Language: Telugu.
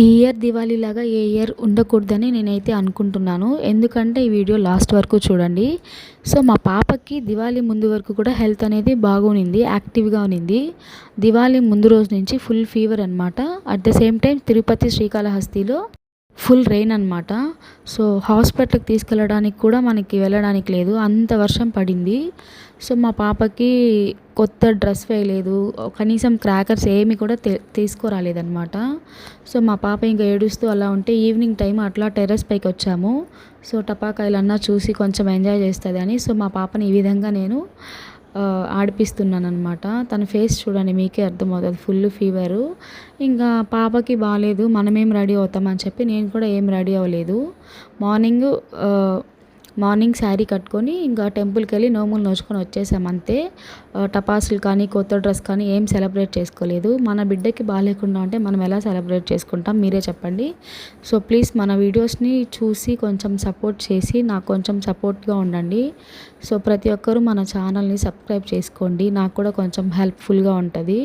ఈ ఇయర్ దివాళీ లాగా ఏ ఇయర్ ఉండకూడదని నేనైతే అనుకుంటున్నాను. ఎందుకంటే ఈ వీడియో లాస్ట్ వరకు చూడండి. సో మా పాపకి దివాళీ ముందు వరకు కూడా హెల్త్ అనేది బాగునింది యాక్టివ్గా ఉన్నింది దివాళీ ముందు రోజు నుంచి ఫుల్ ఫీవర్ అనమాట at the same time Tirupati శ్రీకాళహస్తిలో full rain అనమాట సో హాస్పిటల్కి తీసుకెళ్ళడానికి కూడా మనకి వెళ్ళడానికి లేదు. అంత వర్షం పడింది. సో మా పాపకి కొత్త డ్రెస్ వేయలేదు కనీసం క్రాకర్స్ ఏమి కూడా తే తీసుకురాలేదన్నమాట. సో మా పాప ఇంకా ఏడుస్తూ అలా ఉంటే ఈవినింగ్ టైం అట్లా టెర్రస్ పైకి వచ్చాము. సో టపాకాయలన్నా చూసి కొంచెం ఎంజాయ్ చేస్తుంది అని. సో మా పాపని ఈ విధంగా నేను ఆడిపిస్తున్నాను అనమాట తన ఫేస్ చూడండి మీకే అర్థమవుతుంది ఫుల్ ఫీవరు. ఇంకా పాపకి బాగాలేదు మనమేం రెడీ అవుతామని చెప్పి నేను కూడా ఏం రెడీ అవ్వలేదు. మార్నింగ్ మార్నింగ్ శారీ కట్టుకొని ఇంకా టెంపుల్కి వెళ్ళి నోములు నోచుకొని వచ్చేసాం అంతే. టపాసులు కానీ కొత్త డ్రెస్ కానీ ఏం సెలబ్రేట్ చేసుకోలేదు. మన బిడ్డకి బాగాలేకుండా ఉంటే మనం ఎలా సెలబ్రేట్ చేసుకుంటాం మీరే చెప్పండి. సో ప్లీజ్ మన వీడియోస్ని చూసి కొంచెం సపోర్ట్ చేసి నాకు కొంచెం సపోర్ట్గా ఉండండి. సో ప్రతి ఒక్కరూ మన ఛానల్ని సబ్స్క్రైబ్ చేసుకోండి. నాకు కూడా కొంచెం హెల్ప్ఫుల్గా ఉంటుంది.